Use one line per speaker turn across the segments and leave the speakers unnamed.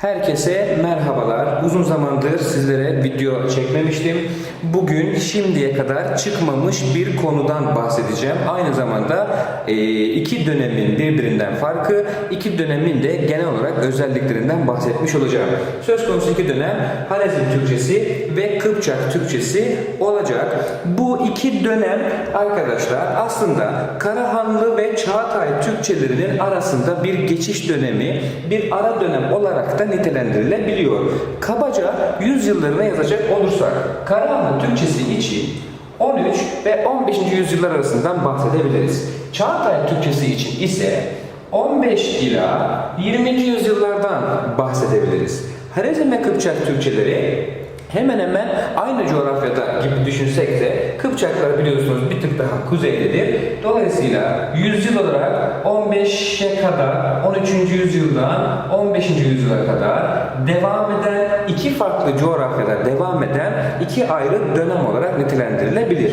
Herkese merhabalar. Uzun zamandır sizlere video çekmemiştim. Bugün şimdiye kadar çıkmamış bir konudan bahsedeceğim. Aynı zamanda e, iki dönemin birbirinden farkı, iki dönemin de genel olarak özelliklerinden bahsetmiş olacağım. Söz konusu iki dönem Halezm Türkçesi ve Kıpçak Türkçesi olacak. Bu iki dönem arkadaşlar aslında Karahanlı ve Çağatay Türkçelerinin arasında bir geçiş dönemi, bir ara dönem olarak da nitelendirilebiliyor. Kabaca yüzyıllarına yazacak olursak Karahanlı Türkçesi için 13 ve 15. yüzyıllar arasından bahsedebiliriz. Çağatay Türkçesi için ise 15 ila 22 yüzyıllardan bahsedebiliriz. Harezm ve Kıpçak Türkçeleri hemen hemen aynı coğrafyada gibi düşünsek de Kıpçaklar biliyorsunuz bir tık daha kuzeydedir. Dolayısıyla yüzyıl olarak 15'e kadar 13. yüzyıldan 15. yüzyıla kadar devam eden iki farklı coğrafyada devam eden iki ayrı dönem olarak nitelendirilebilir.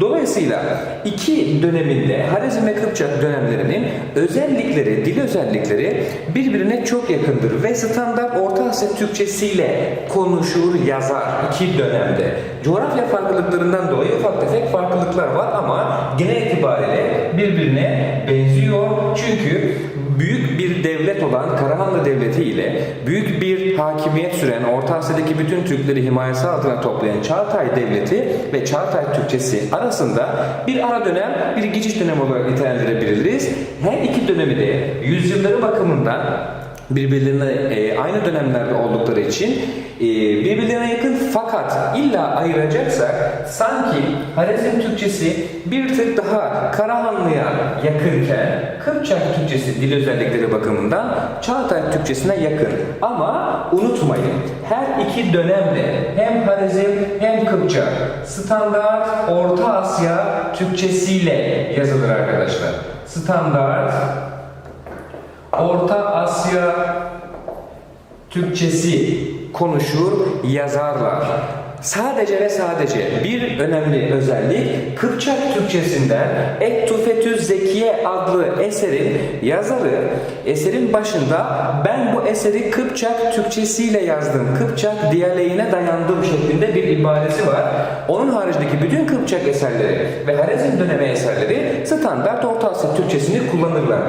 Dolayısıyla iki döneminde Harizm ve Kıpçak dönemlerinin özellikleri, dil özellikleri birbirine çok yakındır ve standart Orta Asya Türkçesiyle konuşur, yazar iki dönemde. Coğrafya farklılıklarından dolayı ufak tefek farklılıklar var ama genel itibariyle birbirine benziyor. Çünkü büyük bir devlet olan Karahanlı Devleti ile büyük bir hakimiyet süren Orta Asya'daki bütün Türkleri himayesi altına toplayan Çağatay Devleti ve Çağatay Türkçesi arasında bir ara dönem, bir geçiş dönemi olarak nitelendirebiliriz. Her iki dönemi de yüzyılları bakımından birbirlerine e, aynı dönemlerde oldukları için e, birbirlerine yakın fakat illa ayıracaksak sanki Harezm Türkçesi bir tık daha Karahanlı'ya yakınken Kıpçak Türkçesi dil özellikleri bakımından Çağatay Türkçesine yakın. Ama unutmayın her iki dönemde hem Harezm hem Kıpçak standart Orta Asya Türkçesiyle yazılır arkadaşlar. Standart Orta Asya Türkçesi konuşur, yazarlar. Sadece ve sadece bir önemli özellik Kıpçak Türkçesinden Ettufetüz Zekiye adlı eserin yazarı eserin başında ben bu eseri Kıpçak Türkçesiyle yazdım. Kıpçak diyaleğine dayandım şeklinde bir ibaresi var. Onun haricindeki bütün Kıpçak eserleri ve Harezm dönemi eserleri standart Orta Asya Türkçesini kullanırlar.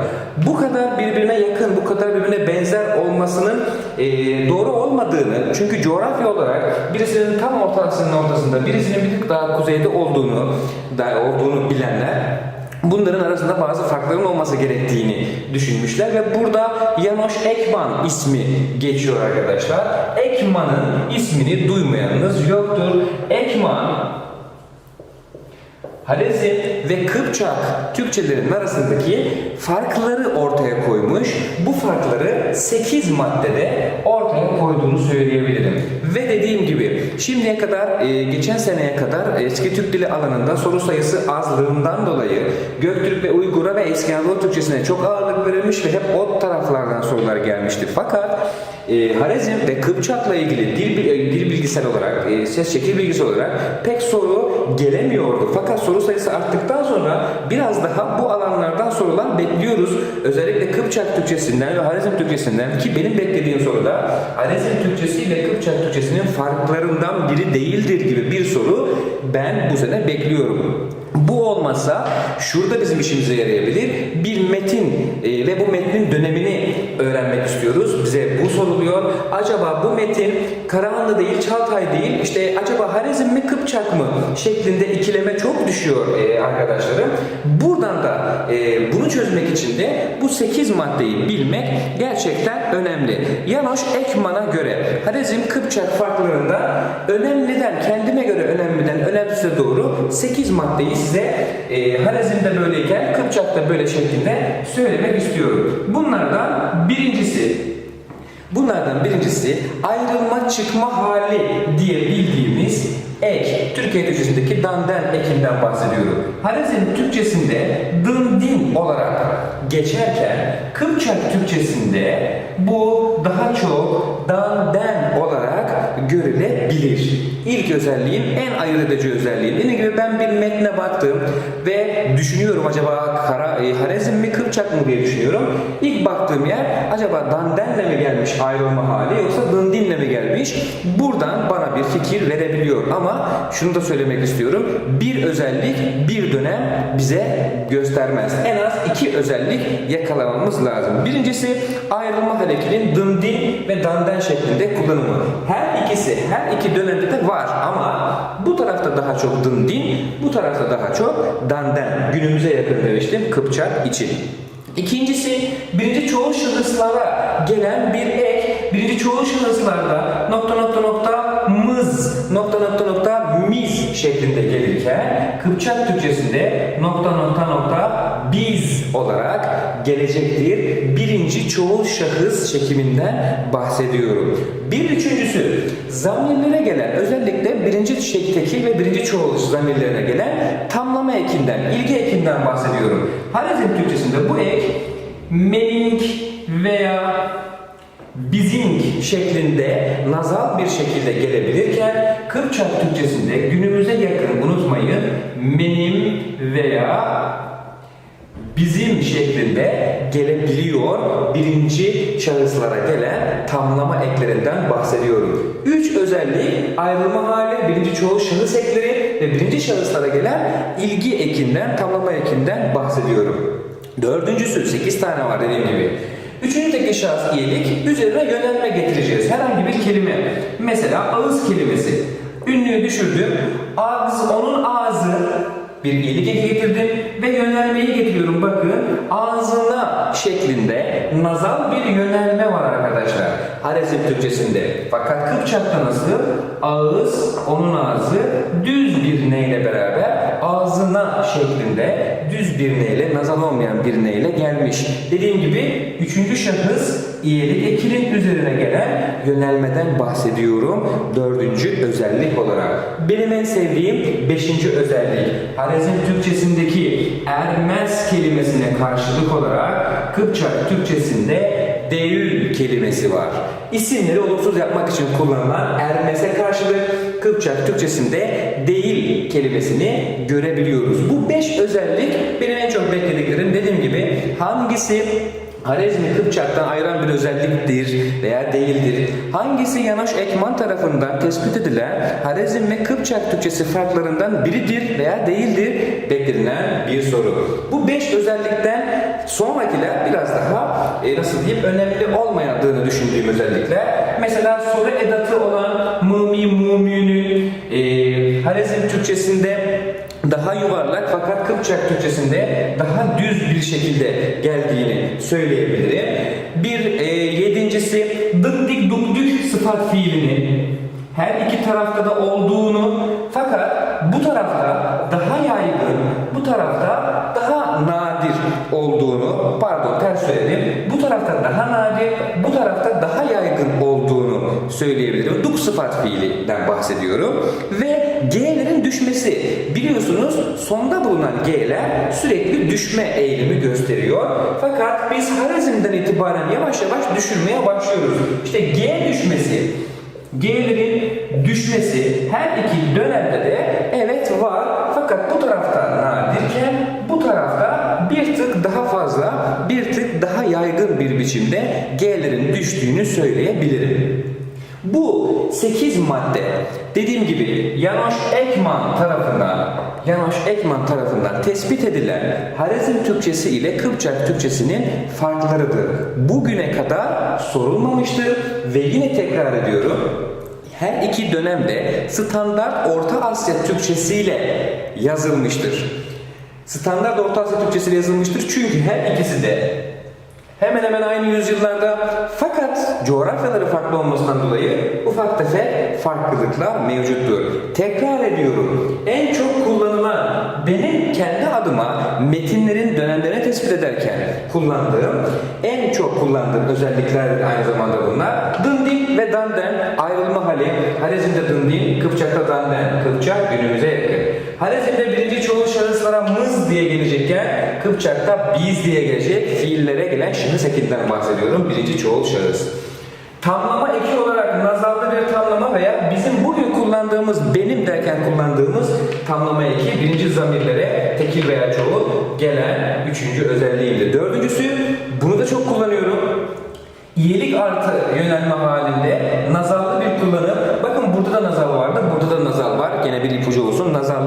Bu kadar birbirine yakın, bu kadar birbirine benzer olmasının e, doğru olmadığını çünkü coğrafya olarak birisinin tam Orta Asya'nın ortasında, birisinin bir tık daha kuzeyde olduğunu da olduğunu bilenler bunların arasında bazı farkların olması gerektiğini düşünmüşler ve burada Janosch Ekman ismi geçiyor arkadaşlar. Ekman'ın ismini duymayanınız yoktur. Ekman Halezm ve Kıpçak Türkçelerin arasındaki farkları ortaya koymuş. Bu farkları 8 maddede ortaya koyduğunu söyleyebilirim. Ve dediğim gibi şimdiye kadar, e, geçen seneye kadar eski Türk dili alanında soru sayısı azlığından dolayı Göktürk ve Uygur'a ve eski Anadolu Türkçesine çok ağırlık verilmiş ve hep o taraflardan sorular gelmişti. Fakat e, Harezm ve Kıpçak'la ilgili dil, e, dil bilgisel olarak, e, ses şekil bilgisi olarak pek soru gelemiyordu. Fakat soru sayısı arttıktan sonra biraz daha bu alanlardan sorular bekliyoruz. Özellikle Kıpçak Türkçesinden ve Harezm Türkçesinden ki benim beklediğim soruda Harezm Türkçesi ile Kıpçak Türkçesinin farklarından biri değildir gibi bir soru ben bu sene bekliyorum. Bu olmasa şurada bizim işimize yarayabilir. Bir metin e, ve bu metnin dönemini öğrenmek istiyoruz. Bize bu soruluyor. Acaba bu metin Karahanlı değil, Çağatay değil, işte acaba Harezm mi Kıpçak mı şeklinde ikileme çok düşüyor e, arkadaşlarım. Buradan da e, bunu çözmek için de bu 8 maddeyi bilmek gerçekten önemli. Janosch Ekman'a göre Harezm Kıpçak farklarında önemliden, kendime göre önemliden önemsize doğru 8 maddeyi size e, Harezm'de böyleyken Kıpçak'ta böyle şeklinde söylemek istiyorum. Bunlardan birincisi Bunlardan birincisi ayrılma çıkma hali diye bildiğimiz ek. Türkiye Türkçesindeki danden ekinden bahsediyorum. Harezm Türkçesinde dındin olarak geçerken Kıpçak Türkçesinde bu daha çok danden olarak görülebilir. İlk özelliğin en ayırt edici özelliği. Dediğim gibi ben bir metne baktım ve düşünüyorum acaba Kara, e, Harezm mi Kıpçak mı diye düşünüyorum. İlk baktığım yer acaba Danden'le mi gelmiş ayrılma hali yoksa Dındin'le mi gelmiş? Buradan bana bir fikir verebiliyor ama şunu da söylemek istiyorum. Bir özellik bir dönem bize göstermez. En az iki özellik yakalamamız lazım. Birincisi ayrılma hareketinin Dındin ve Danden şeklinde kullanımı. Her ikisi her iki dönemde de var ama bu tarafta daha çok Dındin, bu tarafta daha çok Danden. Günümüze yakın demiştim Kıpçak için. İkincisi birinci çoğul şahıslara gelen bir ek. Birinci çoğul şahıslarda nokta nokta nokta mız nokta nokta nokta miz şeklinde gelirken Kıpçak Türkçesinde nokta nokta nokta biz olarak gelecektir. Birinci çoğul şahıs çekiminden bahsediyorum. Bir üçüncüsü zamirlere gelen özellikle birinci şekildeki ve birinci çoğul zamirlerine gelen tamlama ekinden, ilgi ekinden bahsediyorum. Harizm Türkçesinde bu ek mening veya bizim şeklinde nazal bir şekilde gelebilirken Kıpçak Türkçesinde günümüze yakın unutmayın menim veya bizim şeklinde gelebiliyor birinci şahıslara gelen tamlama eklerinden bahsediyorum. Üç özellik ayrılma hali, birinci çoğul şahıs ekleri ve birinci şahıslara gelen ilgi ekinden, tamlama ekinden bahsediyorum. Dördüncüsü, sekiz tane var dediğim gibi. Üçüncüdeki şahıs iyilik, üzerine yönelme getireceğiz. Herhangi bir kelime. Mesela ağız kelimesi. Ünlüyü düşürdüm. Ağız, onun ağzı bir iyilik getirdim ve yönelmeyi getiriyorum. Bakın ağzına şeklinde nazal bir yönelme var arkadaşlar. Harezm Türkçesinde. Fakat Kıpçak'ta nasıl? Ağız, onun ağzı düz bir neyle beraber ağzına şeklinde düz bir neyle, olmayan bir neyle gelmiş. Dediğim gibi üçüncü şahıs iyilik ekinin üzerine gelen yönelmeden bahsediyorum. Dördüncü özellik olarak. Benim en sevdiğim beşinci özellik. Harezm Türkçesindeki ermez kelimesine karşılık olarak Kıpçak Türkçesinde Deül kelimesi var. İsimleri olumsuz yapmak için kullanılan ermese karşılık Kıpçak Türkçesinde değil kelimesini görebiliyoruz. Bu beş özellik benim en çok beklediklerim. Dediğim gibi hangisi Harezmi Kıpçak'tan ayıran bir özelliktir veya değildir. Hangisi Yanoş Ekman tarafından tespit edilen Harezm ve Kıpçak Türkçesi farklarından biridir veya değildir beklenilen bir soru. Bu beş özellikten sonrakiler biraz daha e, nasıl diyeyim önemli olmayadığını düşündüğüm özellikler. Mesela soru edatı olan mımi mumünün e, Harezm Türkçesinde daha yuvarlak fakat Kıpçak Türkçesinde daha düz bir şekilde geldiğini söyleyebilirim. Bir e, yedincisi dıkdik dukdük sıfat fiilinin her iki tarafta da olduğunu fakat bu tarafta daha yaygın, bu tarafta daha nadir olduğunu, pardon ters söyledim, bu tarafta daha nadir, bu tarafta daha yaygın olduğunu söyleyebilirim. Duk sıfat fiilinden bahsediyorum. Ve G'lerin düşmesi. Biliyorsunuz sonda bulunan G'ler sürekli düşme eğilimi gösteriyor. Fakat biz Harizm'den itibaren yavaş yavaş düşürmeye başlıyoruz. İşte G düşmesi G'lerin düşmesi her iki dönemde de biçimde G'lerin düştüğünü söyleyebilirim. Bu 8 madde dediğim gibi Janosch Ekman tarafından Janosch Ekman tarafından tespit edilen Harizm Türkçesi ile Kıpçak Türkçesinin farklarıdır. Bugüne kadar sorulmamıştır ve yine tekrar ediyorum her iki dönemde standart Orta Asya Türkçesi ile yazılmıştır. Standart Orta Asya Türkçesi ile yazılmıştır çünkü her ikisi de hemen hemen aynı yüzyıllarda fakat coğrafyaları farklı olmasından dolayı ufak tefek farklılıklar mevcuttur. Tekrar ediyorum. En çok kullanılan benim kendi adıma metinlerin dönemlerini tespit ederken kullandığım en çok kullandığım özellikler aynı zamanda bunlar. Dındin ve danden ayrılma hali. Harezm'de dındin, Kıpçak'ta danden. Kıpçak günümüze yakın. Harezm'de birinci çoğul şahıslara Kıpçak'ta biz diye gelecek fiillere gelen şahıs ekinden bahsediyorum. Birinci çoğul şahıs. Tamlama eki olarak nazallı bir tamlama veya bizim bugün kullandığımız, benim derken kullandığımız tamlama eki birinci zamirlere tekil veya çoğul gelen üçüncü özelliğimdir. Dördüncüsü, bunu da çok kullanıyorum. İyilik artı yönelme halinde nazallı bir kullanım. Bakın burada da nazal vardı, burada da nazal var. Gene bir ipucu olsun. Nazallı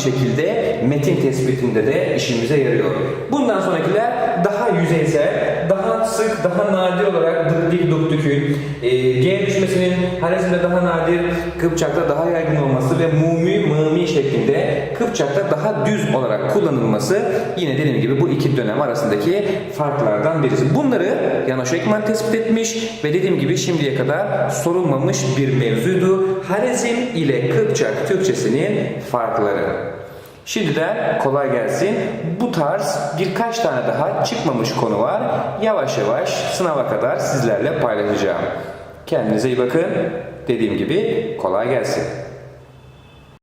şekilde metin tespitinde de işimize yarıyor. Bundan sonrakiler sık, daha nadir olarak dık dik duk dükün, e, G düşmesinin Harezm'de daha nadir, Kıpçak'ta daha yaygın olması ve mumi, mımi şeklinde Kıpçak'ta daha düz olarak kullanılması yine dediğim gibi bu iki dönem arasındaki farklardan birisi. Bunları Janosch Ekman tespit etmiş ve dediğim gibi şimdiye kadar sorulmamış bir mevzuydu. Harezm ile Kıpçak Türkçesinin farkları. Şimdiden kolay gelsin. Bu tarz birkaç tane daha çıkmamış konu var. Yavaş yavaş sınava kadar sizlerle paylaşacağım. Kendinize iyi bakın. Dediğim gibi kolay gelsin.